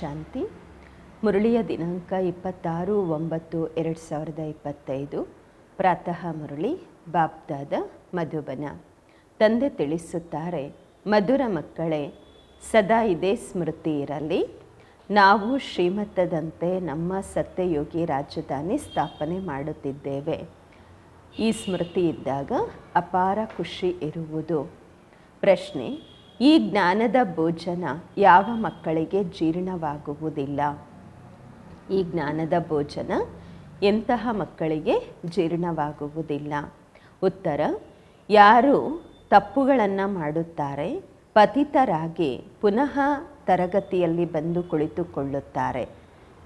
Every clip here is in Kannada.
ಶಾಂತಿ. ಮುರಳಿಯ ದಿನಾಂಕ ಇಪ್ಪತ್ತಾರು ಒಂಬತ್ತು ಎರಡು ಸಾವಿರದ ಇಪ್ಪತ್ತೈದು. ಪ್ರಾತಃ ಮುರಳಿ, ಬಾಪ್ದಾದ, ಮಧುಬನ. ತಂದೆ ತಿಳಿಸುತ್ತಾರೆ, ಮಧುರ ಮಕ್ಕಳೇ, ಸದಾ ಇದೇ ಸ್ಮೃತಿ ಇರಲಿ. ನಾವು ಶ್ರೀಮತದಂತೆ ನಮ್ಮ ಸತ್ಯಯೋಗಿ ರಾಜಧಾನಿ ಸ್ಥಾಪನೆ ಮಾಡುತ್ತಿದ್ದೇವೆ. ಈ ಸ್ಮೃತಿ ಇದ್ದಾಗ ಅಪಾರ ಖುಷಿ ಇರುವುದು. ಪ್ರಶ್ನೆ ಈ ಜ್ಞಾನದ ಭೋಜನ ಯಾವ ಮಕ್ಕಳಿಗೆ ಜೀರ್ಣವಾಗುವುದಿಲ್ಲ? ಈ ಜ್ಞಾನದ ಭೋಜನ ಎಂತಹ ಮಕ್ಕಳಿಗೆ ಜೀರ್ಣವಾಗುವುದಿಲ್ಲ? ಉತ್ತರ, ಯಾರು ತಪ್ಪುಗಳನ್ನು ಮಾಡುತ್ತಾರೆ, ಪತಿತರಾಗಿ ಪುನಃ ತರಗತಿಯಲ್ಲಿ ಬಂದು ಕುಳಿತುಕೊಳ್ಳುತ್ತಾರೆ.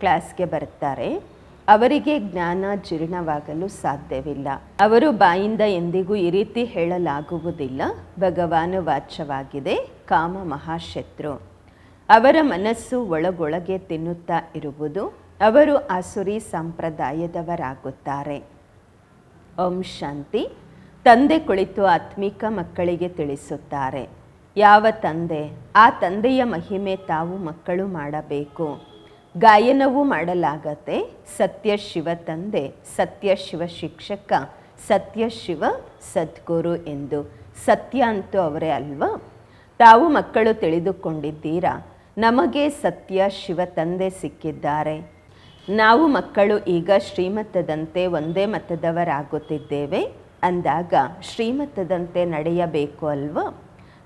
ಕ್ಲಾಸ್ಗೆ ಬರ್ತಾರೆ ಅವರಿಗೆ ಜ್ಞಾನ ಜೀರ್ಣವಾಗಲು ಸಾಧ್ಯವಿಲ್ಲ. ಅವರು ಬಾಯಿಂದ ಎಂದಿಗೂ ಈ ರೀತಿ ಹೇಳಲಾಗುವುದಿಲ್ಲ. ಭಗವಾನು ವಾಚ್ಯವಾಗಿದೆ, ಕಾಮ ಮಹಾಶತ್ರು. ಅವರ ಮನಸ್ಸು ಒಳಗೊಳಗೆ ತಿನ್ನುತ್ತಾ ಇರುವುದು. ಅವರು ಆಸುರಿ ಸಂಪ್ರದಾಯದವರಾಗುತ್ತಾರೆ. ಓಂ ಶಾಂತಿ. ತಂದೆ ಕುಳಿತು ಆತ್ಮಿಕ ಮಕ್ಕಳಿಗೆ ತಿಳಿಸುತ್ತಾರೆ. ಯಾವ ತಂದೆ, ಆ ತಂದೆಯ ಮಹಿಮೆ ತಾವು ಮಕ್ಕಳು ಮಾಡಬೇಕು. ಗಾಯನವೂ ಮಾಡಲಾಗತ್ತೆ. ಸತ್ಯ ಶಿವ ತಂದೆ, ಸತ್ಯ ಶಿವ ಶಿಕ್ಷಕ, ಸತ್ಯ ಶಿವ ಸದ್ಗುರು ಎಂದು. ಸತ್ಯ ಅಂತೂ ಅವರೇ ಅಲ್ವಾ? ತಾವು ಮಕ್ಕಳು ತಿಳಿದುಕೊಂಡಿದ್ದೀರಾ? ನಮಗೆ ಸತ್ಯ ಶಿವ ತಂದೆ ಸಿಕ್ಕಿದ್ದಾರೆ. ನಾವು ಮಕ್ಕಳು ಈಗ ಶ್ರೀಮತದಂತೆ ಒಂದೇ ಮತದವರಾಗುತ್ತಿದ್ದೇವೆ. ಅಂದಾಗ ಶ್ರೀಮತದಂತೆ ನಡೆಯಬೇಕು ಅಲ್ವಾ?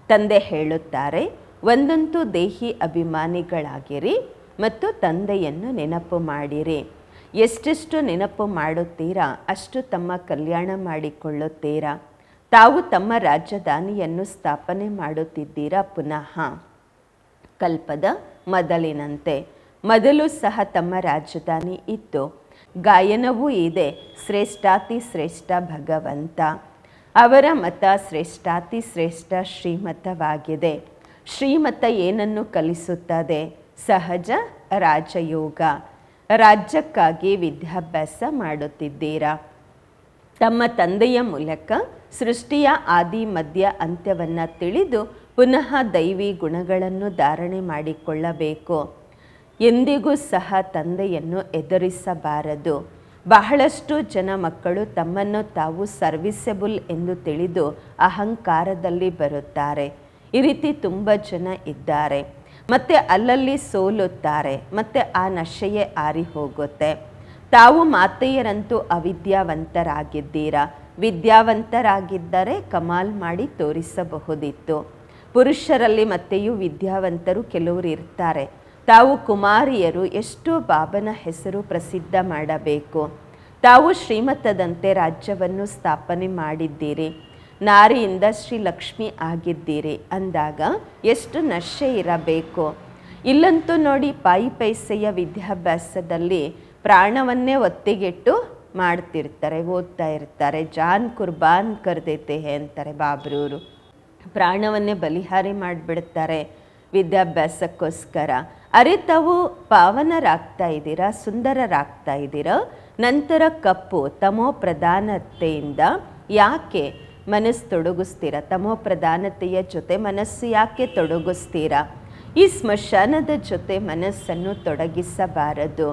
ತಂದೆ ಹೇಳುತ್ತಾರೆ, ಒಂದಂತೂ ದೇಹಿ ಅಭಿಮಾನಿಗಳಾಗಿರಿ ಮತ್ತು ತಂದೆಯನ್ನು ನೆನಪು ಮಾಡಿರಿ. ಎಷ್ಟೆಷ್ಟು ನೆನಪು ಮಾಡುತ್ತೀರಾ? ಅಷ್ಟು ತಮ್ಮ ಕಲ್ಯಾಣ ಮಾಡಿಕೊಳ್ಳುತ್ತೀರಾ? ತಾವು ತಮ್ಮ ರಾಜಧಾನಿಯನ್ನು ಸ್ಥಾಪನೆ ಮಾಡುತ್ತಿದ್ದೀರಾ ಪುನಃ? ಕಲ್ಪದ ಮೊದಲಿನಂತೆ. ಮೊದಲು ಸಹ ತಮ್ಮ ರಾಜಧಾನಿ ಇತ್ತು. ಗಾಯನವೂ ಇದೆ. ಶ್ರೇಷ್ಠಾತಿ ಶ್ರೇಷ್ಠ ಭಗವಂತ. ಅವರ ಮತ ಶ್ರೇಷ್ಠಾತಿ ಶ್ರೇಷ್ಠ ಶ್ರೀಮತವಾಗಿದೆ. ಶ್ರೀಮತ ಏನನ್ನು ಕಲಿಸುತ್ತದೆ? ಸಹಜ ರಾಜಯೋಗ. ರಾಜ್ಯಕ್ಕಾಗಿ ವಿದ್ಯಾಭ್ಯಾಸ ಮಾಡುತ್ತಿದ್ದೀರಾ? ತಮ್ಮ ತಂದೆಯ ಮೂಲಕ ಸೃಷ್ಟಿಯ ಆದಿ ಮಧ್ಯ ಅಂತ್ಯವನ್ನು ತಿಳಿದು ಪುನಃ ದೈವಿ ಗುಣಗಳನ್ನು ಧಾರಣೆ ಮಾಡಿಕೊಳ್ಳಬೇಕು. ಎಂದಿಗೂ ಸಹ ತಂದೆಯನ್ನು ಎದುರಿಸಬಾರದು. ಬಹಳಷ್ಟು ಜನ ಮಕ್ಕಳು ತಮ್ಮನ್ನು ತಾವು ಸರ್ವಿಸಬಲ್ ಎಂದು ತಿಳಿದು ಅಹಂಕಾರದಲ್ಲಿ ಬರುತ್ತಾರೆ. ಈ ರೀತಿ ತುಂಬ ಜನ ಇದ್ದಾರೆ. ಮತ್ತು ಅಲ್ಲಲ್ಲಿ ಸೋಲುತ್ತಾರೆ, ಮತ್ತೆ ಆ ನಶೆಯೇ ಆರಿ ಹೋಗುತ್ತೆ. ತಾವು ಮಾತೆಯರಂತೂ ಅವಿದ್ಯಾವಂತರಾಗಿದ್ದೀರಾ? ವಿದ್ಯಾವಂತರಾಗಿದ್ದರೆ ಕಮಾಲ್ ಮಾಡಿ ತೋರಿಸಬಹುದಿತ್ತು. ಪುರುಷರಲ್ಲಿ ಮತ್ತೆಯೂ ವಿದ್ಯಾವಂತರು ಕೆಲವರು ಇರ್ತಾರೆ. ತಾವು ಕುಮಾರಿಯರು, ಎಷ್ಟು ಬಾಬನ ಹೆಸರು ಪ್ರಸಿದ್ಧ ಮಾಡಬೇಕು. ತಾವು ಶ್ರೀಮತದಂತೆ ರಾಜ್ಯವನ್ನು ಸ್ಥಾಪನೆ ಮಾಡಿದ್ದೀರಿ. ನಾರಿಯಿಂದ ಶ್ರೀಲಕ್ಷ್ಮಿ ಆಗಿದ್ದೀರಿ ಅಂದಾಗ ಎಷ್ಟು ನಶೆ ಇರಬೇಕು? ಇಲ್ಲಂತೂ ನೋಡಿ ಪಾಯಿ ಪೈಸೆಯ ವಿದ್ಯಾಭ್ಯಾಸದಲ್ಲಿ ಪ್ರಾಣವನ್ನೇ ಒತ್ತಿಗೆಟ್ಟು ಮಾಡ್ತಿರ್ತಾರೆ, ಓದ್ತಾ ಇರ್ತಾರೆ. ಜಾನ್ ಕುರ್ಬಾನ್ ಕರ್ದೈತೆ ಅಂತಾರೆ ಬಾಬ್ರೂರು. ಪ್ರಾಣವನ್ನೇ ಬಲಿಹಾರಿ ಮಾಡಿಬಿಡ್ತಾರೆ ವಿದ್ಯಾಭ್ಯಾಸಕ್ಕೋಸ್ಕರ. ಅರೆ ತಾವು ಪಾವನರಾಗ್ತಾ ಇದ್ದೀರಾ, ಸುಂದರರಾಗ್ತಾ ಇದ್ದೀರಾ? ನಂತರ ಕಪ್ಪು ತಮೋ ಪ್ರಧಾನತೆಯಿಂದ ಯಾಕೆ ಮನಸ್ಸು ತೊಡಗಿಸ್ತೀರಾ? ತಮೋ ಪ್ರಧಾನತೆಯ ಜೊತೆ ಮನಸ್ಸು ಯಾಕೆ ತೊಡಗಿಸ್ತೀರಾ? ಈ ಸ್ಮಶಾನದ ಜೊತೆ ಮನಸ್ಸನ್ನು ತೊಡಗಿಸಬಾರದು.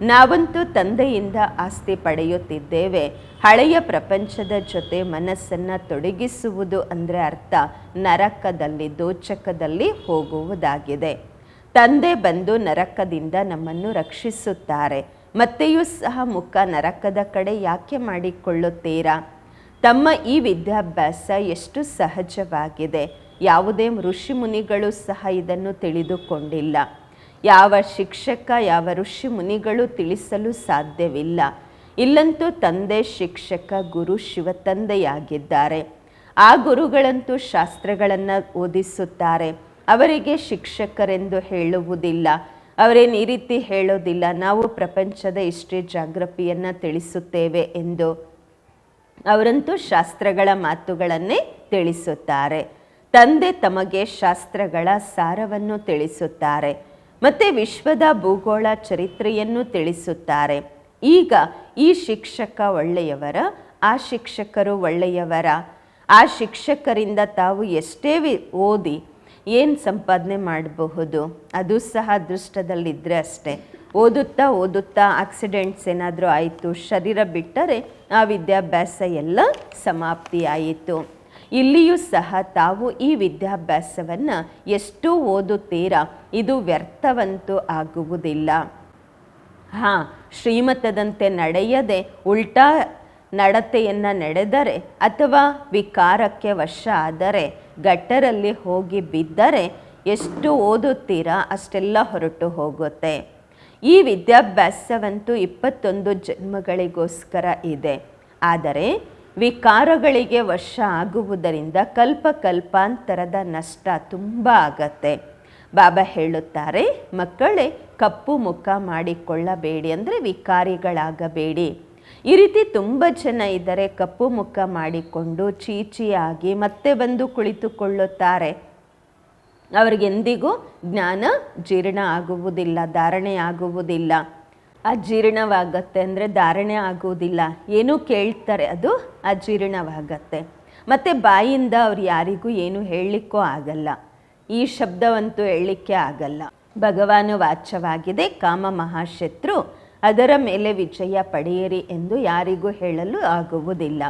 ನಾವಂತೂ ತಂದೆಯಿಂದ ಆಸ್ತಿ ಪಡೆಯುತ್ತಿದ್ದೇವೆ. ಹಳೆಯ ಪ್ರಪಂಚದ ಜೊತೆ ಮನಸ್ಸನ್ನು ತೊಡಗಿಸುವುದು ಅಂದರೆ ಅರ್ಥ ನರಕದಲ್ಲಿ, ದೋಚಕದಲ್ಲಿ ಹೋಗುವುದಾಗಿದೆ. ತಂದೆ ಬಂದು ನರಕದಿಂದ ನಮ್ಮನ್ನು ರಕ್ಷಿಸುತ್ತಾರೆ. ಮತ್ತೆಯೂ ಸಹ ಮುಖ ನರಕದ ಕಡೆ ಯಾಕೆ ಮಾಡಿಕೊಳ್ಳುತ್ತೀರಾ? ತಮ್ಮ ಈ ವಿದ್ಯಾಭ್ಯಾಸ ಎಷ್ಟು ಸಹಜವಾಗಿದೆ. ಯಾವುದೇ ಋಷಿ ಮುನಿಗಳು ಸಹ ಇದನ್ನು ತಿಳಿದುಕೊಂಡಿಲ್ಲ. ಯಾವ ಶಿಕ್ಷಕ, ಯಾವ ಋಷಿ ಮುನಿಗಳು ತಿಳಿಸಲು ಸಾಧ್ಯವಿಲ್ಲ. ಇಲ್ಲಂತೂ ತಂದೆ, ಶಿಕ್ಷಕ, ಗುರು, ಶಿವ ತಂದೆಯಾಗಿದ್ದಾರೆ. ಆ ಗುರುಗಳಂತೂ ಶಾಸ್ತ್ರಗಳನ್ನು ಓದಿಸುತ್ತಾರೆ. ಅವರಿಗೆ ಶಿಕ್ಷಕರೆಂದು ಹೇಳುವುದಿಲ್ಲ. ಅವರೇನು ಈ ರೀತಿ ಹೇಳೋದಿಲ್ಲ. ನಾವು ಪ್ರಪಂಚದ ಇಷ್ಟೇ ಜಾಗ್ರಫಿಯನ್ನು ತಿಳಿಸುತ್ತೇವೆ ಎಂದು. ಅವರಂತೂ ಶಾಸ್ತ್ರಗಳ ಮಾತುಗಳನ್ನೇ ತಿಳಿಸುತ್ತಾರೆ. ತಂದೆ ತಮಗೆ ಶಾಸ್ತ್ರಗಳ ಸಾರವನ್ನು ತಿಳಿಸುತ್ತಾರೆ. ಮತ್ತು ವಿಶ್ವದ ಭೂಗೋಳ ಚರಿತ್ರೆಯನ್ನು ತಿಳಿಸುತ್ತಾರೆ. ಈಗ ಈ ಶಿಕ್ಷಕ ಒಳ್ಳೆಯವರ, ಆ ಶಿಕ್ಷಕರು ಒಳ್ಳೆಯವರ, ಆ ಶಿಕ್ಷಕರಿಂದ ತಾವು ಎಷ್ಟೇ ಓದಿ ಏನು ಸಂಪಾದನೆ ಮಾಡಬಹುದು, ಅದು ಸಹ ಅದೃಷ್ಟದಲ್ಲಿದ್ದರೆ ಅಷ್ಟೇ. ಓದುತ್ತಾ ಓದುತ್ತಾ ಆಕ್ಸಿಡೆಂಟ್ಸ್ ಏನಾದರೂ ಆಯಿತು, ಶರೀರ ಬಿಟ್ಟರೆ ಆ ವಿದ್ಯಾಭ್ಯಾಸ ಎಲ್ಲ ಸಮಾಪ್ತಿಯಾಯಿತು. ಇಲ್ಲಿಯೂ ಸಹ ತಾವು ಈ ವಿದ್ಯಾಭ್ಯಾಸವನ್ನು ಎಷ್ಟು ಓದುತ್ತೀರಾ, ಇದು ವ್ಯರ್ಥವಂತೂ ಆಗುವುದಿಲ್ಲ. ಹಾಂ, ಶ್ರೀಮತದಂತೆ ನಡೆಯದೆ, ಉಲ್ಟಾ ನಡತೆಯನ್ನು ನಡೆದರೆ ಅಥವಾ ವಿಕಾರಕ್ಕೆ ವಶ ಆದರೆ ಗಟ್ಟರಲ್ಲಿ ಹೋಗಿ ಬಿದ್ದರೆ ಎಷ್ಟು ಓದುತ್ತೀರಾ, ಅಷ್ಟೆಲ್ಲ ಹೊರಟು ಹೋಗುತ್ತೆ. ಈ ವಿದ್ಯಾಭ್ಯಾಸವಂತೂ ಇಪ್ಪತ್ತೊಂದು ಜನ್ಮಗಳಿಗೋಸ್ಕರ ಇದೆ. ಆದರೆ ವಿಕಾರಗಳಿಗೆ ವಶ ಆಗುವುದರಿಂದ ಕಲ್ಪ ಕಲ್ಪಾಂತರದ ನಷ್ಟ ತುಂಬ ಆಗತ್ತೆ. ಬಾಬಾ ಹೇಳುತ್ತಾರೆ, ಮಕ್ಕಳೇ, ಕಪ್ಪು ಮುಖ ಮಾಡಿಕೊಳ್ಳಬೇಡಿ ಅಂದರೆ ವಿಕಾರಿಗಳಾಗಬೇಡಿ. ಈ ರೀತಿ ತುಂಬ ಜನ ಇದ್ದರೆ, ಕಪ್ಪು ಮುಖ ಮಾಡಿಕೊಂಡು ಚೀಚಿಯಾಗಿ ಮತ್ತೆ ಬಂದು ಕುಳಿತುಕೊಳ್ಳುತ್ತಾರೆ. ಅವರಿಗೆಂದಿಗೂ ಜ್ಞಾನ ಜೀರ್ಣ ಆಗುವುದಿಲ್ಲ, ಧಾರಣೆ ಆಗುವುದಿಲ್ಲ. ಅಜೀರ್ಣವಾಗತ್ತೆ ಅಂದರೆ ಧಾರಣೆ ಆಗುವುದಿಲ್ಲ. ಏನೂ ಕೇಳ್ತಾರೆ ಅದು ಅಜೀರ್ಣವಾಗತ್ತೆ. ಮತ್ತು ಬಾಯಿಂದ ಅವ್ರು ಯಾರಿಗೂ ಏನು ಹೇಳಲಿಕ್ಕೂ ಆಗಲ್ಲ. ಈ ಶಬ್ದವಂತೂ ಹೇಳಲಿಕ್ಕೆ ಆಗಲ್ಲ. ಭಗವಾನು ವಾಚ್ಯವಾಗಿದೆ, ಕಾಮ ಮಹಾಶತ್ರು ಅದರ ಮೇಲೆ ವಿಜಯ ಪಡೆಯಿರಿ ಎಂದು ಯಾರಿಗೂ ಹೇಳಲು ಆಗುವುದಿಲ್ಲ.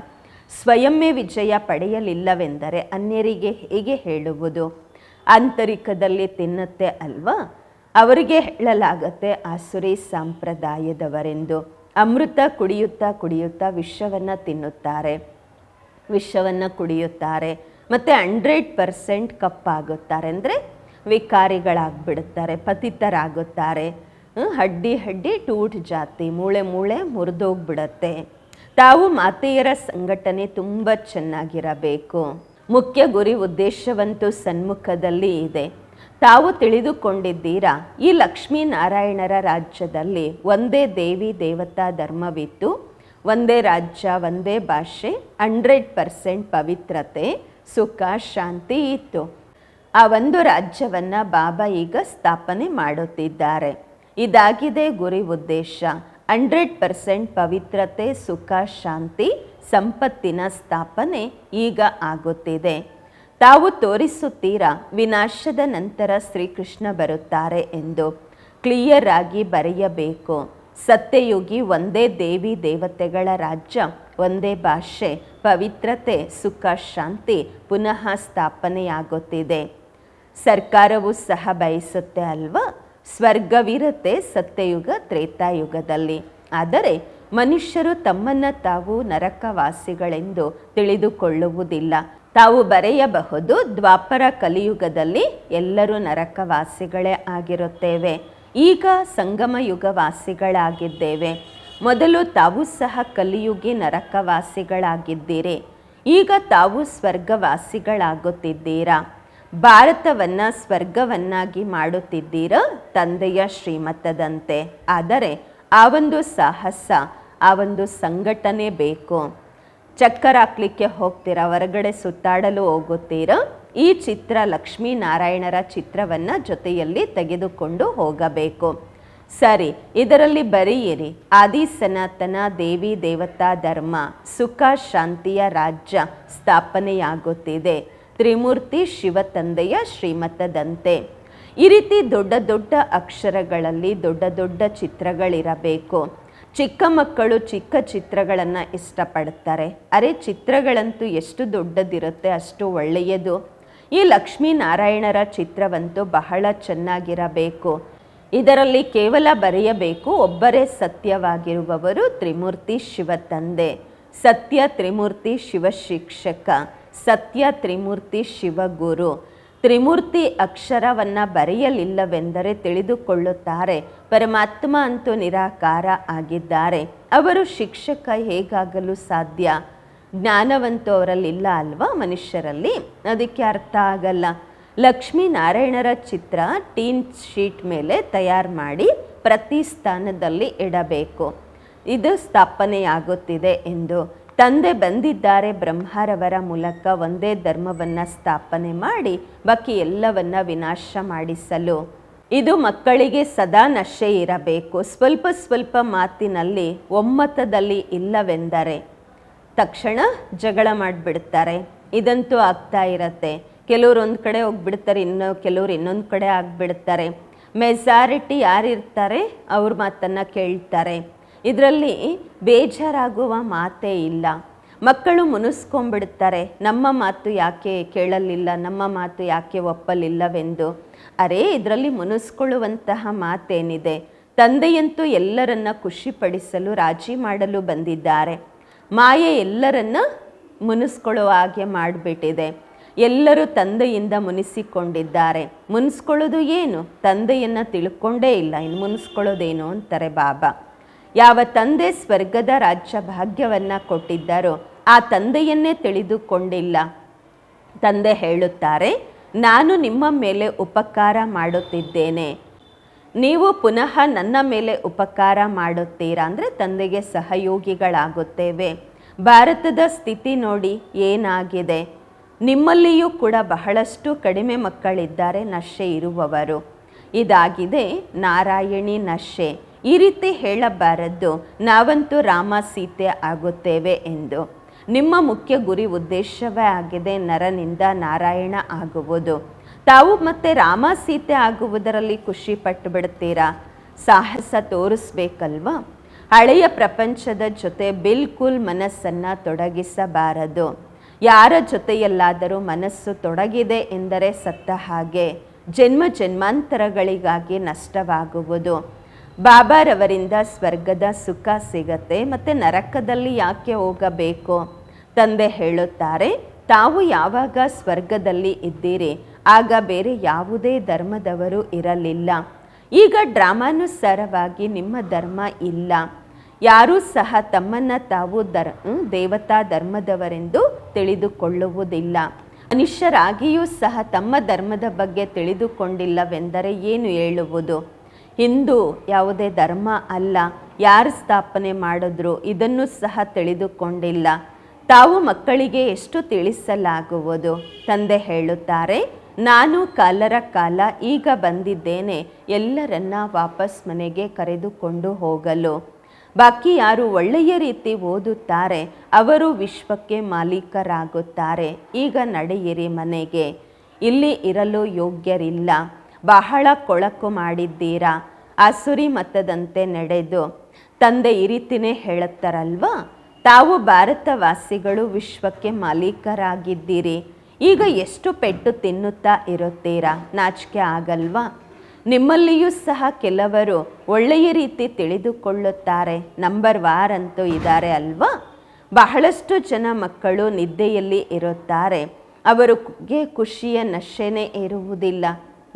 ಸ್ವಯಂವೇ ವಿಜಯ ಪಡೆಯಲಿಲ್ಲವೆಂದರೆ ಅನ್ಯರಿಗೆ ಹೇಗೆ ಹೇಳುವುದು? ಆಂತರಿಕದಲ್ಲಿ ತಿನ್ನುತ್ತೆ ಅಲ್ವಾ? ಅವರಿಗೆ ಹೇಳಲಾಗತ್ತೆ ಆಸುರಿ ಸಂಪ್ರದಾಯದವರೆಂದು. ಅಮೃತ ಕುಡಿಯುತ್ತಾ ಕುಡಿಯುತ್ತಾ ವಿಷವನ್ನು ತಿನ್ನುತ್ತಾರೆ. ವಿಷವನ್ನು ಕುಡಿಯುತ್ತಾರೆ. ಮತ್ತು ಹಂಡ್ರೆಡ್ ಪರ್ಸೆಂಟ್ ಕಪ್ಪಾಗುತ್ತಾರೆ ಅಂದರೆ ವಿಕಾರಿಗಳಾಗ್ಬಿಡುತ್ತಾರೆ, ಪತಿತರಾಗುತ್ತಾರೆ. ಹಡ್ಡಿ ಹಡ್ಡಿ ಟೂಟ್ ಜಾತಿ, ಮೂಳೆ ಮೂಳೆ ಮುರಿದೋಗ್ಬಿಡತ್ತೆ. ತಾವು ಮಾತೆಯರ ಸಂಘಟನೆ ತುಂಬ ಚೆನ್ನಾಗಿರಬೇಕು. ಮುಖ್ಯ ಗುರಿ ಉದ್ದೇಶವಂತೂ ಸನ್ಮುಖದಲ್ಲಿ ಇದೆ. ತಾವು ತಿಳಿದುಕೊಂಡಿದ್ದೀರಾ, ಈ ಲಕ್ಷ್ಮೀನಾರಾಯಣರ ರಾಜ್ಯದಲ್ಲಿ ಒಂದೇ ದೇವಿ ದೇವತಾ ಧರ್ಮವಿತ್ತು ಒಂದೇ ರಾಜ್ಯ, ಒಂದೇ ಭಾಷೆ, ಹಂಡ್ರೆಡ್ ಪರ್ಸೆಂಟ್ ಪವಿತ್ರತೆ, ಸುಖ, ಶಾಂತಿ ಇತ್ತು. ಆ ಒಂದು ರಾಜ್ಯವನ್ನು ಬಾಬಾ ಈಗ ಸ್ಥಾಪನೆ ಮಾಡುತ್ತಿದ್ದಾರೆ. ಇದಾಗಿದೆ ಗುರಿ ಉದ್ದೇಶ. ಹಂಡ್ರೆಡ್ ಪರ್ಸೆಂಟ್ ಪವಿತ್ರತೆ, ಸುಖ, ಶಾಂತಿ ಸಂಪತ್ತಿನ ಸ್ಥಾಪನೆ ಈಗ ಆಗುತ್ತಿದೆ. ತಾವು ತೋರಿಸುತ್ತೀರಾ ವಿನಾಶದ ನಂತರ ಶ್ರೀಕೃಷ್ಣ ಬರುತ್ತಾರೆ ಎಂದು. ಕ್ಲಿಯರ್ ಆಗಿ ಬರೆಯಬೇಕು. ಸತ್ಯಯುಗಿ ಒಂದೇ ದೇವಿ ದೇವತೆಗಳ ರಾಜ್ಯ, ಒಂದೇ ಭಾಷೆ, ಪವಿತ್ರತೆ, ಸುಖ, ಶಾಂತಿ ಪುನಃ ಸ್ಥಾಪನೆಯಾಗುತ್ತಿದೆ. ಸರ್ಕಾರವು ಸಹ ಬಯಸುತ್ತೆ ಅಲ್ವಾ? ಸ್ವರ್ಗವಿರುತ್ತೆ ಸತ್ಯಯುಗ ತ್ರೇತಾಯುಗದಲ್ಲಿ. ಆದರೆ ಮನುಷ್ಯರು ತಮ್ಮನ್ನು ತಾವು ನರಕವಾಸಿಗಳೆಂದು ತಿಳಿದುಕೊಳ್ಳುವುದಿಲ್ಲ. ತಾವು ಬರೆಯಬಹುದು, ದ್ವಾಪರ ಕಲಿಯುಗದಲ್ಲಿ ಎಲ್ಲರೂ ನರಕವಾಸಿಗಳೇ ಆಗಿರುತ್ತೇವೆ. ಈಗ ಸಂಗಮ ಯುಗ ವಾಸಿಗಳಾಗಿದ್ದೇವೆ ಮೊದಲು ತಾವು ಸಹ ಕಲಿಯುಗಿ ನರಕವಾಸಿಗಳಾಗಿದ್ದೀರಿ. ಈಗ ತಾವು ಸ್ವರ್ಗವಾಸಿಗಳಾಗುತ್ತಿದ್ದೀರಾ? ಭಾರತವನ್ನು ಸ್ವರ್ಗವನ್ನಾಗಿ ಮಾಡುತ್ತಿದ್ದೀರಾ, ತಂದೆಯ ಶ್ರೀಮತದಂತೆ. ಆದರೆ ಆ ಒಂದು ಸಾಹಸ ಆ ಒಂದು ಸಂಘಟನೆ ಬೇಕು. ಚಕ್ಕರ್ ಹಾಕ್ಲಿಕ್ಕೆ ಹೋಗ್ತೀರಾ? ಹೊರಗಡೆ ಸುತ್ತಾಡಲು ಹೋಗುತ್ತೀರಾ? ಈ ಚಿತ್ರ ಲಕ್ಷ್ಮೀನಾರಾಯಣರ ಚಿತ್ರವನ್ನು ಜೊತೆಯಲ್ಲಿ ತೆಗೆದುಕೊಂಡು ಹೋಗಬೇಕು. ಸರಿ, ಇದರಲ್ಲಿ ಬರೆಯಿರಿ. ಆದಿ ಸನಾತನ ದೇವಿ ದೇವತಾ ಧರ್ಮ, ಸುಖ ಶಾಂತಿಯ ರಾಜ್ಯ ಸ್ಥಾಪನೆಯಾಗುತ್ತಿದೆ. ತ್ರಿಮೂರ್ತಿ ಶಿವ ತಂದೆಯ ಶ್ರೀಮತದಂತೆ. ಈ ರೀತಿ ದೊಡ್ಡ ದೊಡ್ಡ ಅಕ್ಷರಗಳಲ್ಲಿ ದೊಡ್ಡ ದೊಡ್ಡ ಚಿತ್ರಗಳಿರಬೇಕು. ಚಿಕ್ಕ ಮಕ್ಕಳು ಚಿಕ್ಕ ಚಿತ್ರಗಳನ್ನು ಇಷ್ಟಪಡ್ತಾರೆ ಅರೆ ಚಿತ್ರಗಳಂತೂ ಎಷ್ಟು ದೊಡ್ಡದಿರುತ್ತೆ, ಅಷ್ಟು ಒಳ್ಳೆಯದು. ಈ ಲಕ್ಷ್ಮೀನಾರಾಯಣರ ಚಿತ್ರವಂತೂ ಬಹಳ ಚೆನ್ನಾಗಿರಬೇಕು. ಇದರಲ್ಲಿ ಕೇವಲ ಬರೆಯಬೇಕು, ಒಬ್ಬರೇ ಸತ್ಯವಾಗಿರುವವರು ತ್ರಿಮೂರ್ತಿ ಶಿವ ತಂದೆ. ಸತ್ಯ ತ್ರಿಮೂರ್ತಿ ಶಿವ ಶಿಕ್ಷಕ, ಸತ್ಯ ತ್ರಿಮೂರ್ತಿ ಶಿವಗುರು ತ್ರಿಮೂರ್ತಿ ಅಕ್ಷರವನ್ನು ಬರೆಯಲಿಲ್ಲವೆಂದರೆ ತಿಳಿದುಕೊಳ್ಳುತ್ತಾರೆ. ಪರಮಾತ್ಮ ಅಂತೂ ನಿರಾಕಾರ ಆಗಿದ್ದಾರೆ. ಅವರು ಶಿಕ್ಷಕ ಹೇಗಾಗಲು ಸಾಧ್ಯ? ಜ್ಞಾನವಂತೂ ಅವರಲ್ಲಿಲ್ಲ ಅಲ್ವಾ ಮನುಷ್ಯರಲ್ಲಿ? ಅದಕ್ಕೆ ಅರ್ಥ ಆಗಲ್ಲ. ಲಕ್ಷ್ಮೀನಾರಾಯಣರ ಚಿತ್ರ ಟೀನ್ ಶೀಟ್ ಮೇಲೆ ತಯಾರು ಮಾಡಿ ಪ್ರತಿ ಸ್ಥಾನದಲ್ಲಿ ಇಡಬೇಕು. ಇದು ಸ್ಥಾಪನೆಯಾಗುತ್ತಿದೆ ಎಂದು ತಂದೆ ಬಂದಿದ್ದಾರೆ ಬ್ರಹ್ಮರವರ ಮೂಲಕ ಒಂದೇ ಧರ್ಮವನ್ನು ಸ್ಥಾಪನೆ ಮಾಡಿ ಬಾಕಿ ಎಲ್ಲವನ್ನ ವಿನಾಶ ಮಾಡಿಸಲು. ಇದು ಮಕ್ಕಳಿಗೆ ಸದಾ ನಶೆ ಇರಬೇಕು. ಸ್ವಲ್ಪ ಸ್ವಲ್ಪ ಮಾತಿನಲ್ಲಿ ಒಮ್ಮತದಲ್ಲಿ ಇಲ್ಲವೆಂದರೆ ತಕ್ಷಣ ಜಗಳ ಮಾಡಿಬಿಡ್ತಾರೆ. ಇದಂತೂ ಆಗ್ತಾ ಇರತ್ತೆ. ಕೆಲವ್ರು ಒಂದು ಕಡೆ ಹೋಗ್ಬಿಡ್ತಾರೆ, ಇನ್ನು ಕೆಲವ್ರು ಇನ್ನೊಂದು ಕಡೆ ಆಗಿಬಿಡ್ತಾರೆ. ಮೆಜಾರಿಟಿ ಯಾರಿರ್ತಾರೆ, ಅವ್ರ ಮಾತನ್ನು ಕೇಳ್ತಾರೆ. ಇದರಲ್ಲಿ ಬೇಜಾರಾಗುವ ಮಾತೇ ಇಲ್ಲ. ಮಕ್ಕಳು ಮುನಿಸ್ಕೊಂಡ್ಬಿಡ್ತಾರೆ, ನಮ್ಮ ಮಾತು ಯಾಕೆ ಕೇಳಲಿಲ್ಲ, ನಮ್ಮ ಮಾತು ಯಾಕೆ ಒಪ್ಪಲಿಲ್ಲವೆಂದು? ಅರೆ, ಇದರಲ್ಲಿ ಮುನಿಸ್ಕೊಳ್ಳುವಂತಹ ಮಾತೇನಿದೆ. ತಂದೆಯಂತೂ ಎಲ್ಲರನ್ನ ಖುಷಿಪಡಿಸಲು ರಾಜಿ ಮಾಡಲು ಬಂದಿದ್ದಾರೆ. ಮಾಯೆ ಎಲ್ಲರನ್ನ ಮುನಿಸ್ಕೊಳ್ಳುವ ಹಾಗೆ ಮಾಡಿಬಿಟ್ಟಿದೆ. ಎಲ್ಲರೂ ತಂದೆಯಿಂದ ಮುನಿಸಿಕೊಂಡಿದ್ದಾರೆ. ಮುನಿಸ್ಕೊಳ್ಳೋದು ಏನು? ತಂದೆಯನ್ನು ತಿಳ್ಕೊಂಡೇ ಇಲ್ಲ. ಇನ್ನು ಮುನಿಸ್ಕೊಳ್ಳೋದೇನು ಅಂತಾರೆ ಬಾಬಾ. ಯಾವ ತಂದೆ ಸ್ವರ್ಗದ ರಾಜ್ಯ ಭಾಗ್ಯವನ್ನು ಕೊಟ್ಟಿದ್ದಾರೋ ಆ ತಂದೆಯನ್ನೇ ತಿಳಿದುಕೊಂಡಿಲ್ಲ. ತಂದೆ ಹೇಳುತ್ತಾರೆ, ನಾನು ನಿಮ್ಮ ಮೇಲೆ ಉಪಕಾರ ಮಾಡುತ್ತಿದ್ದೇನೆ. ನೀವು ಪುನಃ ನನ್ನ ಮೇಲೆ ಉಪಕಾರ ಮಾಡುತ್ತೀರಾ? ಅಂದರೆ ತಂದೆಗೆ ಸಹಯೋಗಿಗಳಾಗುತ್ತೇವೆ. ಭಾರತದ ಸ್ಥಿತಿ ನೋಡಿ ಏನಾಗಿದೆ? ನಿಮ್ಮಲ್ಲಿಯೂ ಕೂಡ ಬಹಳಷ್ಟು ಕಡಿಮೆ ಮಕ್ಕಳಿದ್ದಾರೆ, ನಶೆ ಇರುವವರು. ಇದಾಗಿದೆ ನಾರಾಯಣಿ ನಶೆ. ಈ ರೀತಿ ಹೇಳಬಾರದು. ನಾವಂತೂ ರಾಮ ಸೀತೆ ಆಗುತ್ತೇವೆ ಎಂದು. ನಿಮ್ಮ ಮುಖ್ಯ ಗುರಿ ಉದ್ದೇಶವೇ ಆಗಿದೆ ನರನಿಂದ ನಾರಾಯಣ ಆಗುವುದು. ತಾವು ಮತ್ತೆ ರಾಮ ಸೀತೆ ಆಗುವುದರಲ್ಲಿ ಖುಷಿ ಪಟ್ಟು ಬಿಡ್ತೀರಾ ಸಾಹಸ ತೋರಿಸ್ಬೇಕಲ್ವಾ? ಹಳೆಯ ಪ್ರಪಂಚದ ಜೊತೆ ಬಿಲ್ಕುಲ್ ಮನಸ್ಸನ್ನು ತೊಡಗಿಸಬಾರದು. ಯಾರ ಜೊತೆಯಲ್ಲಾದರೂ ಮನಸ್ಸು ತೊಡಗಿದೆ ಎಂದರೆ ಸತ್ತ ಹಾಗೆ. ಜನ್ಮ ಜನ್ಮಾಂತರಗಳಿಗಾಗಿ ನಷ್ಟವಾಗುವುದು. ಬಾಬಾರವರಿಂದ ಸ್ವರ್ಗದ ಸುಖ ಸಿಗತ್ತೆ, ಮತ್ತು ನರಕದಲ್ಲಿ ಯಾಕೆ ಹೋಗಬೇಕು? ತಂದೆ ಹೇಳುತ್ತಾರೆ, ತಾವು ಯಾವಾಗ ಸ್ವರ್ಗದಲ್ಲಿ ಇದ್ದೀರಿ, ಆಗ ಬೇರೆ ಯಾವುದೇ ಧರ್ಮದವರು ಇರಲಿಲ್ಲ. ಈಗ ಡ್ರಾಮಾನುಸಾರವಾಗಿ ನಿಮ್ಮ ಧರ್ಮ ಇಲ್ಲ. ಯಾರೂ ಸಹ ತಮ್ಮನ್ನು ತಾವು ದರ್ ದೇವತಾ ಧರ್ಮದವರೆಂದು ತಿಳಿದುಕೊಳ್ಳುವುದಿಲ್ಲ. ಮನುಷ್ಯರಾಗಿಯೂ ಸಹ ತಮ್ಮ ಧರ್ಮದ ಬಗ್ಗೆ ತಿಳಿದುಕೊಂಡಿಲ್ಲವೆಂದರೆ ಏನು ಹೇಳುವುದು? ಹಿಂದೂ ಯಾವುದೇ ಧರ್ಮ ಅಲ್ಲ, ಯಾರು ಸ್ಥಾಪನೆ ಮಾಡಿದ್ರು ಇದನ್ನು ಸಹ ತಿಳಿದುಕೊಂಡಿಲ್ಲ. ತಾವು ಮಕ್ಕಳಿಗೆ ಎಷ್ಟು ತಿಳಿಸಲಾಗುವುದು? ತಂದೆ ಹೇಳುತ್ತಾರೆ, ನಾನು ಕಾಲರ ಕಾಲ ಈಗ ಬಂದಿದ್ದೇನೆ, ಎಲ್ಲರನ್ನ ವಾಪಸ್ ಮನೆಗೆ ಕರೆದುಕೊಂಡು ಹೋಗಲು. ಬಾಕಿ ಯಾರು ಒಳ್ಳೆಯ ರೀತಿ ಓದುತ್ತಾರೆ, ಅವರು ವಿಶ್ವಕ್ಕೆ ಮಾಲೀಕರಾಗುತ್ತಾರೆ. ಈಗ ನಡೆಯಿರಿ ಮನೆಗೆ. ಇಲ್ಲಿ ಇರಲು ಯೋಗ್ಯರಿಲ್ಲ. ಬಹಳ ಕೊಳಕು ಮಾಡಿದ್ದೀರಾ? ಆಸುರಿ ಮತದಂತೆ ನಡೆದು ತಂದೆ ಈ ರೀತಿನೇ ಹೇಳುತ್ತಾರಲ್ವಾ? ತಾವು ಭಾರತವಾಸಿಗಳು, ವಿಶ್ವಕ್ಕೆ ಮಾಲೀಕರಾಗಿದ್ದೀರಿ. ಈಗ ಎಷ್ಟು ಪೆಟ್ಟು ತಿನ್ನುತ್ತಾ ಇರುತ್ತೀರಾ? ನಾಚಿಕೆ ಆಗಲ್ವಾ? ನಿಮ್ಮಲ್ಲಿಯೂ ಸಹ ಕೆಲವರು ಒಳ್ಳೆಯ ರೀತಿ ತಿಳಿದುಕೊಳ್ಳುತ್ತಾರೆ. ನಂಬರ್ ವಾರ್ ಅಂತೂ ಇದ್ದಾರೆ ಅಲ್ವಾ? ಬಹಳಷ್ಟು ಜನ ಮಕ್ಕಳು ನಿದ್ದೆಯಲ್ಲಿ ಇರುತ್ತಾರೆ. ಅವರಿಗೆ ಖುಷಿಯ ನಶೆನೇ ಇರುವುದಿಲ್ಲ.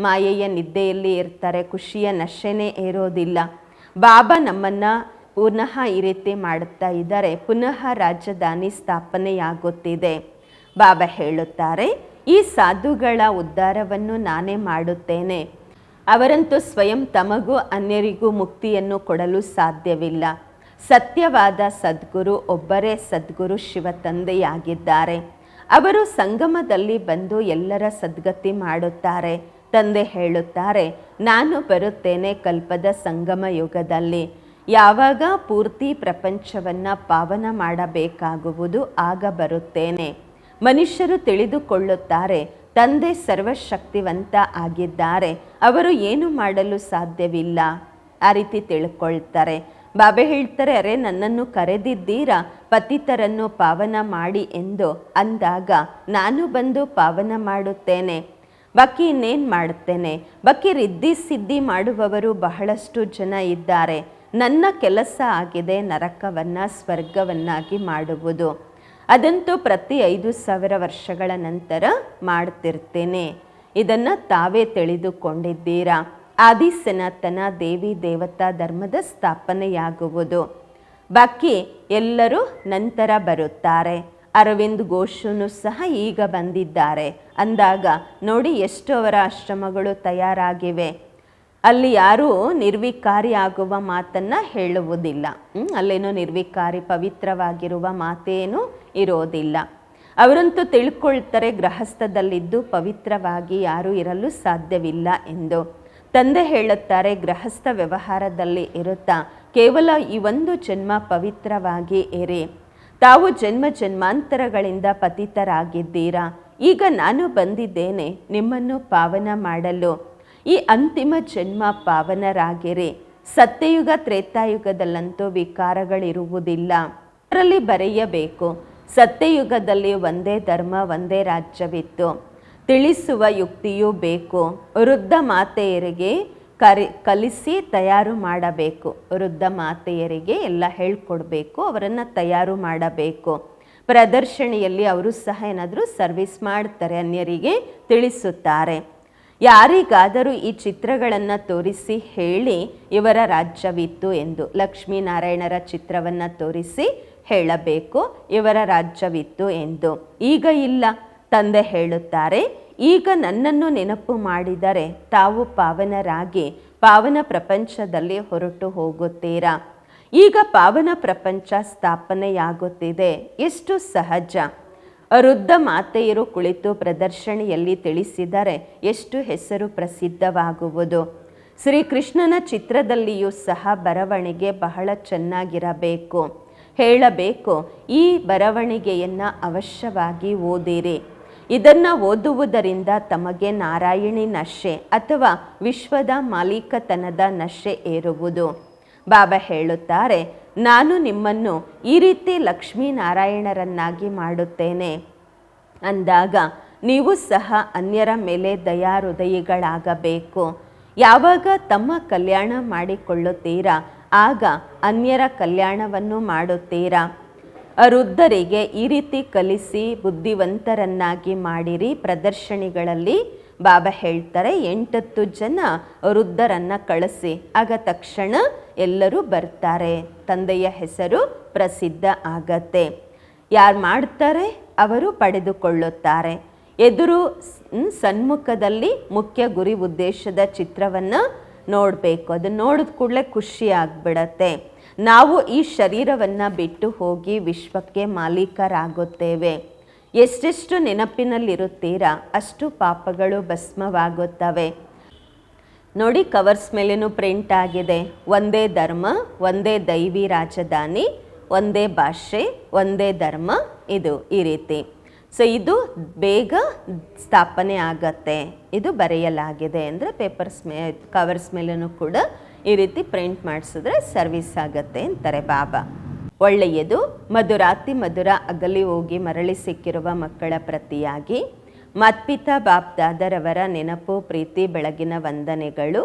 ಮಾಯೆಯ ನಿದ್ದೆಯಲ್ಲಿ ಇರ್ತಾರೆ, ಖುಷಿಯ ನಶೆನೇ ಇರೋದಿಲ್ಲ ಬಾಬಾ ನಮ್ಮನ್ನು ಪುನಃ ಈ ರೀತಿ ಮಾಡುತ್ತಾ ಇದ್ದಾರೆ. ಪುನಃ ರಾಜಧಾನಿ ಸ್ಥಾಪನೆಯಾಗುತ್ತಿದೆ. ಬಾಬಾ ಹೇಳುತ್ತಾರೆ, ಈ ಸಾಧುಗಳ ಉದ್ಧಾರವನ್ನು ನಾನೇ ಮಾಡುತ್ತೇನೆ. ಅವರಂತೂ ಸ್ವಯಂ ತಮಗೂ ಅನ್ಯರಿಗೂ ಮುಕ್ತಿಯನ್ನು ಕೊಡಲು ಸಾಧ್ಯವಿಲ್ಲ. ಸತ್ಯವಾದ ಸದ್ಗುರು ಒಬ್ಬರೇ ಸದ್ಗುರು ಶಿವ ತಂದೆಯಾಗಿದ್ದಾರೆ. ಅವರು ಸಂಗಮದಲ್ಲಿ ಬಂದು ಎಲ್ಲರ ಸದ್ಗತಿ ಮಾಡುತ್ತಾರೆ. ತಂದೆ ಹೇಳುತ್ತಾರೆ, ನಾನು ಬರುತ್ತೇನೆ ಕಲ್ಪದ ಸಂಗಮ ಯುಗದಲ್ಲಿ. ಯಾವಾಗ ಪೂರ್ತಿ ಪ್ರಪಂಚವನ್ನು ಪಾವನ ಮಾಡಬೇಕಾಗುವುದು ಆಗ ಬರುತ್ತೇನೆ. ಮನುಷ್ಯರು ತಿಳಿದುಕೊಳ್ಳುತ್ತಾರೆ, ತಂದೆ ಸರ್ವಶಕ್ತಿವಂತ ಆಗಿದ್ದಾರೆ, ಅವರು ಏನು ಮಾಡಲು ಸಾಧ್ಯವಿಲ್ಲ. ಆ ರೀತಿ ತಿಳ್ಕೊಳ್ತಾರೆ. ಬಾಬೆ ಹೇಳ್ತಾರೆ, ಅರೆ, ನನ್ನನ್ನು ಕರೆದಿದ್ದೀರಾ? ಪತಿತರನ್ನು ಪಾವನ ಮಾಡಿ ಎಂದು ಅಂದಾಗ, ನಾನು ಬಂದು ಪಾವನ ಮಾಡುತ್ತೇನೆ. ಬಾಕಿ ಇನ್ನೇನು ಮಾಡುತ್ತೇನೆ? ಬಕ್ಕಿ ರಿದ್ದಿ ಸಿದ್ಧಿ ಮಾಡುವವರು ಬಹಳಷ್ಟು ಜನ ಇದ್ದಾರೆ. ನನ್ನ ಕೆಲಸ ಆಗಿದೆ, ನರಕವನ್ನು, ಸ್ವರ್ಗವನ್ನಾಗಿ ಮಾಡುವುದು. ಅದಂತೂ ಪ್ರತಿ ಐದು ಸಾವಿರ ವರ್ಷಗಳ ನಂತರ ಮಾಡ್ತಿರ್ತೇನೆ. ಇದನ್ನು ತಾವೇ ತಿಳಿದುಕೊಂಡಿದ್ದೀರಾ? ಆದಿ ಸನಾತನ ದೇವಿ ದೇವತಾ ಧರ್ಮದ ಸ್ಥಾಪನೆಯಾಗುವುದು. ಬಾಕಿ ಎಲ್ಲರೂ ನಂತರ ಬರುತ್ತಾರೆ. ಅರವಿಂದ್ ಘೋಷನು ಸಹ ಈಗ ಬಂದಿದ್ದಾರೆ. ಅಂದಾಗ, ನೋಡಿ ಎಷ್ಟು ಅವರ ಆಶ್ರಮಗಳು ತಯಾರಾಗಿವೆ. ಅಲ್ಲಿ ಯಾರೂ ನಿರ್ವಿಕಾರಿ ಆಗುವ ಮಾತನ್ನು ಹೇಳುವುದಿಲ್ಲ? ಅಲ್ಲೇನೋ ನಿರ್ವಿಕಾರಿ ಪವಿತ್ರವಾಗಿರುವ ಮಾತೇನೂ ಇರೋದಿಲ್ಲ. ಅವರಂತೂ ತಿಳ್ಕೊಳ್ತಾರೆ, ಗೃಹಸ್ಥದಲ್ಲಿದ್ದು ಪವಿತ್ರವಾಗಿ ಯಾರೂ ಇರಲು ಸಾಧ್ಯವಿಲ್ಲ ಎಂದು. ತಂದೆ ಹೇಳುತ್ತಾರೆ, ಗೃಹಸ್ಥ ವ್ಯವಹಾರದಲ್ಲಿ ಇರುತ್ತಾ, ಕೇವಲ ಈ ಒಂದು ಜನ್ಮ ಪವಿತ್ರವಾಗಿ ಇರಿ. ತಾವು ಜನ್ಮ ಜನ್ಮಾಂತರಗಳಿಂದ ಪತಿತರಾಗಿದ್ದೀರಾ? ಈಗ ನಾನು ಬಂದಿದ್ದೇನೆ, ನಿಮ್ಮನ್ನು ಪಾವನ ಮಾಡಲು. ಈ ಅಂತಿಮ ಜನ್ಮ ಪಾವನರಾಗಿರಿ. ಸತ್ಯಯುಗ ತ್ರೇತಾಯುಗದಲ್ಲಂತೂ ವಿಕಾರಗಳಿರುವುದಿಲ್ಲ. ಅದರಲ್ಲಿ ಬರೆಯಬೇಕು, ಸತ್ಯಯುಗದಲ್ಲಿ ಒಂದೇ ಧರ್ಮ, ಒಂದೇ ರಾಜ್ಯವಿತ್ತು. ತಿಳಿಸುವ ಯುಕ್ತಿಯೂ ಬೇಕು. ವೃದ್ಧ ಮಾತೆಯರಿಗೆ ಕರಿ, ಕಲಿಸಿ ತಯಾರು ಮಾಡಬೇಕು. ವೃದ್ಧ ಮಾತೆಯರಿಗೆ ಎಲ್ಲ ಹೇಳ್ಕೊಡ್ಬೇಕು, ಅವರನ್ನು ತಯಾರು ಮಾಡಬೇಕು. ಪ್ರದರ್ಶನಿಯಲ್ಲಿ ಅವರು ಸಹ ಏನಾದರೂ ಸರ್ವಿಸ್ ಮಾಡ್ತಾರೆ ಅನ್ಯರಿಗೆ ತಿಳಿಸುತ್ತಾರೆ. ಯಾರಿಗಾದರೂ ಈ ಚಿತ್ರಗಳನ್ನು ತೋರಿಸಿ ಹೇಳಿ ಇವರ ರಾಜ್ಯವಿತ್ತು ಎಂದು ಲಕ್ಷ್ಮೀನಾರಾಯಣರ ಚಿತ್ರವನ್ನು ತೋರಿಸಿ ಹೇಳಬೇಕು, ಇವರ ರಾಜ್ಯವಿತ್ತು ಎಂದು. ಈಗ ಇಲ್ಲ, ತಂದೆ ಹೇಳುತ್ತಾರೆ ಈಗ ನನ್ನನ್ನು ನೆನಪು ಮಾಡಿದರೆ ತಾವು ಪಾವನರಾಗಿ ಪಾವನ ಪ್ರಪಂಚದಲ್ಲಿ ಹೊರಟು ಹೋಗುತ್ತೀರಾ? ಈಗ ಪಾವನ ಪ್ರಪಂಚ ಸ್ಥಾಪನೆಯಾಗುತ್ತಿದೆ. ಎಷ್ಟು ಸಹಜ. ವೃದ್ಧ ಮಾತೆಯರು ಕುಳಿತು ಪ್ರದರ್ಶನೆಯಲ್ಲಿ ತಿಳಿಸಿದರೆ ಎಷ್ಟು ಹೆಸರು ಪ್ರಸಿದ್ಧವಾಗುವುದು. ಶ್ರೀಕೃಷ್ಣನ ಚಿತ್ರದಲ್ಲಿಯೂ ಸಹ ಬರವಣಿಗೆ ಬಹಳ ಚೆನ್ನಾಗಿರಬೇಕು. ಹೇಳಬೇಕು, ಈ ಬರವಣಿಗೆಯನ್ನು ಅವಶ್ಯವಾಗಿ ಓದಿರಿ. ಇದನ್ನು ಓದುವುದರಿಂದ ತಮಗೆ ನಾರಾಯಣಿ ನಶೆ ಅಥವಾ ವಿಶ್ವದ ಮಾಲೀಕತನದ ನಶೆ ಏರುವುದು. ಬಾಬಾ ಹೇಳುತ್ತಾರೆ, ನಾನು ನಿಮ್ಮನ್ನು ಈ ರೀತಿ ಲಕ್ಷ್ಮೀನಾರಾಯಣರನ್ನಾಗಿ ಮಾಡುತ್ತೇನೆ. ಅಂದಾಗ ನೀವು ಸಹ ಅನ್ಯರ ಮೇಲೆ ದಯಾಹೃದಯಿಗಳಾಗಬೇಕು. ಯಾವಾಗ ತಮ್ಮ ಕಲ್ಯಾಣ ಮಾಡಿಕೊಳ್ಳುತ್ತೀರಾ, ಆಗ ಅನ್ಯರ ಕಲ್ಯಾಣವನ್ನು ಮಾಡುತ್ತೀರಾ. ವೃದ್ಧರಿಗೆ ಈ ರೀತಿ ಕಲಿಸಿ ಬುದ್ಧಿವಂತರನ್ನಾಗಿ ಮಾಡಿರಿ. ಪ್ರದರ್ಶನಿಗಳಲ್ಲಿ ಬಾಬಾ ಹೇಳ್ತಾರೆ, ಎಂಟತ್ತು ಜನ ವೃದ್ಧರನ್ನು ಕಳಿಸಿ. ಆಗ ತಕ್ಷಣ ಎಲ್ಲರೂ ಬರ್ತಾರೆ. ತಂದೆಯ ಹೆಸರು ಪ್ರಸಿದ್ಧ ಆಗತ್ತೆ. ಯಾರು ಮಾಡ್ತಾರೆ? ಅವರು ಪಡೆದುಕೊಳ್ಳುತ್ತಾರೆ. ಎದುರು ಸನ್ಮುಖದಲ್ಲಿ ಮುಖ್ಯ ಗುರಿ ಉದ್ದೇಶದ ಚಿತ್ರವನ್ನು ನೋಡಬೇಕು. ಅದನ್ನು ನೋಡಿದ ಕೂಡಲೇ ಖುಷಿ ಆಗ್ಬಿಡತ್ತೆ. ನಾವು ಈ ಶರೀರವನ್ನು ಬಿಟ್ಟು ಹೋಗಿ ವಿಶ್ವಕ್ಕೆ ಮಾಲೀಕರಾಗುತ್ತೇವೆ. ಎಷ್ಟೆಷ್ಟು ನೆನಪಿನಲ್ಲಿರುತ್ತೀರಾ? ಅಷ್ಟು ಪಾಪಗಳು ಭಸ್ಮವಾಗುತ್ತವೆ. ನೋಡಿ ಕವರ್ಸ್ ಮೇಲೇನು ಪ್ರಿಂಟ್ ಆಗಿದೆ. ಒಂದೇ ಧರ್ಮ, ಒಂದೇ ದೈವಿ ರಾಜಧಾನಿ, ಒಂದೇ ಭಾಷೆ, ಒಂದೇ ಧರ್ಮ, ಇದು ಈ ರೀತಿ. ಸೊ ಇದು ಬೇಗ ಸ್ಥಾಪನೆ ಆಗತ್ತೆ. ಇದು ಬರೆಯಲಾಗಿದೆ ಅಂದರೆ ಪೇಪರ್ಸ್ ಮೇ, ಕವರ್ಸ್ ಮೇಲೂ ಕೂಡ ಈ ರೀತಿ ಪ್ರಿಂಟ್ ಮಾಡಿಸಿದ್ರೆ ಸರ್ವಿಸ್ ಆಗತ್ತೆ ಅಂತಾರೆ ಬಾಬಾ. ಒಳ್ಳೆಯದು, ಮಧುರಾತಿ ಮಧುರ ಅಗಲಿ ಹೋಗಿ ಮರಳಿ ಸಿಕ್ಕಿರುವ ಮಕ್ಕಳ ಪ್ರತಿಯಾಗಿ. ಮತ್ಪಿತಾ ಬಾಪ್ದಾದರವರ ನೆನಪು, ಪ್ರೀತಿ, ಬೆಳಗಿನ ವಂದನೆಗಳು.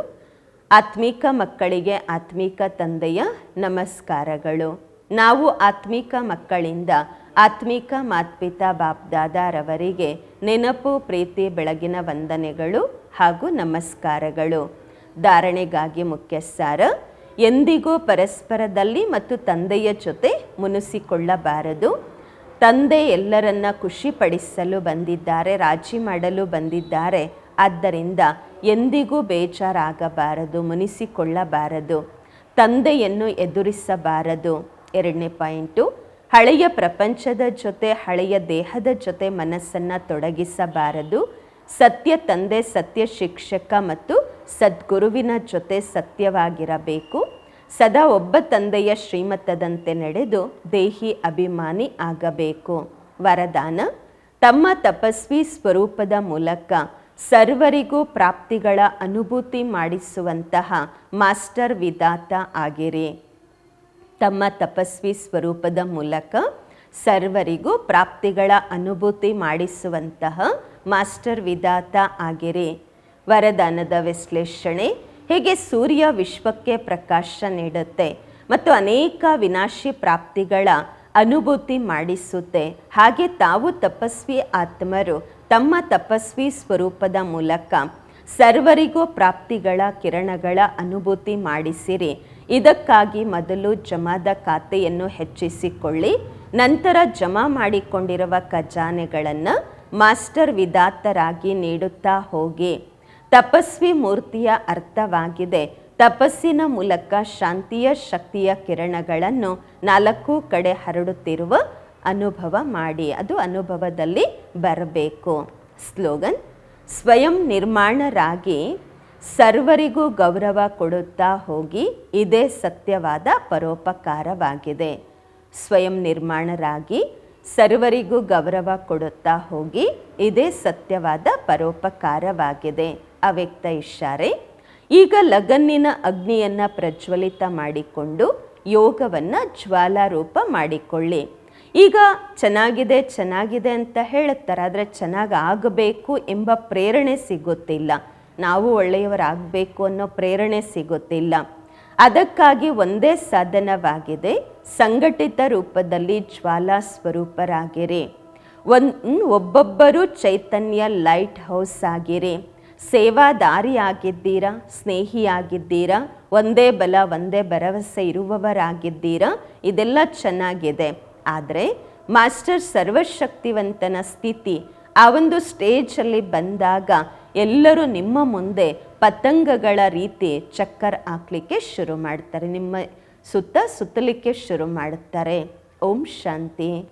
ಆತ್ಮೀಕ ಮಕ್ಕಳಿಗೆ ಆತ್ಮೀಕ ತಂದೆಯ ನಮಸ್ಕಾರಗಳು. ನಾವು ಆತ್ಮೀಕ ಮಕ್ಕಳಿಂದ ಆತ್ಮೀಕ ಮಾತ್ಪಿತಾ ಬಾಪ್ದಾದಾರವರಿಗೆ ನೆನಪು, ಪ್ರೀತಿ, ಬೆಳಗಿನ ವಂದನೆಗಳು ಹಾಗೂ ನಮಸ್ಕಾರಗಳು. ಧಾರಣೆಗಾಗಿ ಮುಖ್ಯ ಸಾರ ಎಂದಿಗೂ ಪರಸ್ಪರದಲ್ಲಿ ಮತ್ತು ತಂದೆಯ ಜೊತೆ ಮುನಿಸಿಕೊಳ್ಳಬಾರದು. ತಂದೆ ಎಲ್ಲರನ್ನ ಖುಷಿಪಡಿಸಲು ಬಂದಿದ್ದಾರೆ, ರಾಜಿ ಮಾಡಲು ಬಂದಿದ್ದಾರೆ. ಆದ್ದರಿಂದ ಎಂದಿಗೂ ಬೇಜಾರಾಗಬಾರದು, ಮುನಿಸಿಕೊಳ್ಳಬಾರದು. ತಂದೆಯನ್ನು ಎದುರಿಸಬಾರದು. ಎರಡನೇ ಪಾಯಿಂಟು, ಹಳೆಯ ಪ್ರಪಂಚದ ಜೊತೆ, ಹಳೆಯ ದೇಹದ ಜೊತೆ ಮನಸ್ಸನ್ನು ತೊಡಗಿಸಬಾರದು. ಸತ್ಯ ತಂದೆ, ಸತ್ಯ ಶಿಕ್ಷಕ ಮತ್ತು ಸದ್ಗುರುವಿನ ಜೊತೆ ಸತ್ಯವಾಗಿರಬೇಕು. ಸದಾ ಒಬ್ಬ ತಂದೆಯ ಶ್ರೀಮತದಂತೆ ನಡೆದು ದೇಹಿ ಅಭಿಮಾನಿ ಆಗಬೇಕು. ವರದಾನ, ತಮ್ಮ ತಪಸ್ವಿ ಸ್ವರೂಪದ ಮೂಲಕ ಸರ್ವರಿಗೂ ಪ್ರಾಪ್ತಿಗಳ ಅನುಭೂತಿ ಮಾಡಿಸುವಂತಹ ಮಾಸ್ಟರ್ ವಿಧಾತ ಆಗಿರಿ. ತಮ್ಮ ತಪಸ್ವಿ ಸ್ವರೂಪದ ಮೂಲಕ ಸರ್ವರಿಗೂ ಪ್ರಾಪ್ತಿಗಳ ಅನುಭೂತಿ ಮಾಡಿಸುವಂತಹ ಮಾಸ್ಟರ್ ವಿಧಾತ ಆಗಿರಿ. ವರದಾನದ ವಿಶ್ಲೇಷಣೆ ಹೇಗೆ ಸೂರ್ಯ ವಿಶ್ವಕ್ಕೆ ಪ್ರಕಾಶ ನೀಡುತ್ತೆ ಮತ್ತು ಅನೇಕ ವಿನಾಶಿ ಪ್ರಾಪ್ತಿಗಳ ಅನುಭೂತಿ ಮಾಡಿಸುತ್ತೆ. ಹಾಗೆ ತಾವು ತಪಸ್ವಿ ಆತ್ಮರು ತಮ್ಮ ತಪಸ್ವಿ ಸ್ವರೂಪದ ಮೂಲಕ ಸರ್ವರಿಗೂ ಪ್ರಾಪ್ತಿಗಳ ಕಿರಣಗಳ ಅನುಭೂತಿ ಮಾಡಿಸಿರಿ. ಇದಕ್ಕಾಗಿ ಮೊದಲು ಜಮಾದ ಖಾತೆಯನ್ನು ಹೆಚ್ಚಿಸಿಕೊಳ್ಳಿ. ನಂತರ ಜಮಾ ಮಾಡಿಕೊಂಡಿರುವ ಖಜಾನೆಗಳನ್ನು ಮಾಸ್ಟರ್ ವಿಧಾತರಾಗಿ ನೀಡುತ್ತಾ ಹೋಗಿ. ತಪಸ್ವಿ ಮೂರ್ತಿಯ ಅರ್ಥವಾಗಿದೆ. ತಪಸ್ಸಿನ ಮೂಲಕ ಶಾಂತಿಯ ಶಕ್ತಿಯ ಕಿರಣಗಳನ್ನು ನಾಲ್ಕು ಕಡೆ ಹರಡುತ್ತಿರುವ ಅನುಭವ ಮಾಡಿ, ಅದು ಅನುಭವದಲ್ಲಿ ಬರಬೇಕು. ಸ್ಲೋಗನ್, ಸ್ವಯಂ ನಿರ್ಮಾಣರಾಗಿ ಸರ್ವರಿಗೂ ಗೌರವ ಕೊಡುತ್ತಾ ಹೋಗಿ, ಇದೇ ಸತ್ಯವಾದ ಪರೋಪಕಾರವಾಗಿದೆ. ಸ್ವಯಂ ನಿರ್ಮಾಣರಾಗಿ ಸರ್ವರಿಗೂ ಗೌರವ ಕೊಡುತ್ತಾ ಹೋಗಿ, ಇದೇ ಸತ್ಯವಾದ ಪರೋಪಕಾರವಾಗಿದೆ. ಅವ್ಯಕ್ತ ಇಶಾರೆ ಈಗ ಲಗನ್ನಿನ ಅಗ್ನಿಯನ್ನು ಪ್ರಜ್ವಲಿತ ಮಾಡಿಕೊಂಡು ಯೋಗವನ್ನು ಜ್ವಾಲಾರೂಪ ಮಾಡಿಕೊಳ್ಳಿ. ಈಗ ಚೆನ್ನಾಗಿದೆ ಚೆನ್ನಾಗಿದೆ ಅಂತ ಹೇಳುತ್ತಾರೆ, ಆದರೆ ಚೆನ್ನಾಗಿ ಆಗಬೇಕು ಎಂಬ ಪ್ರೇರಣೆ ಸಿಗುತ್ತಿಲ್ಲ. ನಾವು ಒಳ್ಳೆಯವರಾಗಬೇಕು ಅನ್ನೋ ಪ್ರೇರಣೆ ಸಿಗುತ್ತಿಲ್ಲ. ಅದಕ್ಕಾಗಿ ಒಂದೇ ಸಾಧನವಾಗಿದೆ, ಸಂಘಟಿತ ರೂಪದಲ್ಲಿ ಜ್ವಾಲಾ ಸ್ವರೂಪರಾಗಿರಿ ಒನ್, ಒಬ್ಬೊಬ್ಬರು ಚೈತನ್ಯ ಲೈಟ್ ಹೌಸ್ ಆಗಿರಿ. ಸೇವಾದಾರಿಯಾಗಿದ್ದೀರಾ? ಸ್ನೇಹಿಯಾಗಿದ್ದೀರಾ? ಒಂದೇ ಬಲ, ಒಂದೇ ಭರವಸೆ ಇರುವವರಾಗಿದ್ದೀರಾ? ಇದೆಲ್ಲ ಚೆನ್ನಾಗಿದೆ. ಆದರೆ ಮಾಸ್ಟರ್ ಸರ್ವಶಕ್ತಿವಂತನ ಸ್ಥಿತಿ, ಆ ಒಂದು ಸ್ಟೇಜಲ್ಲಿ ಬಂದಾಗ ಎಲ್ಲರೂ ನಿಮ್ಮ ಮುಂದೆ ಪತಂಗಗಳ ರೀತಿ ಚಕ್ಕರ್ ಹಾಕ್ಲಿಕ್ಕೆ ಶುರು ಮಾಡ್ತಾರೆ. ನಿಮ್ಮ ಸುತ್ತ ಸುತ್ತಲಿಕ್ಕೆ ಶುರು ಮಾಡುತ್ತಾರೆ ಓಂ ಶಾಂತಿ.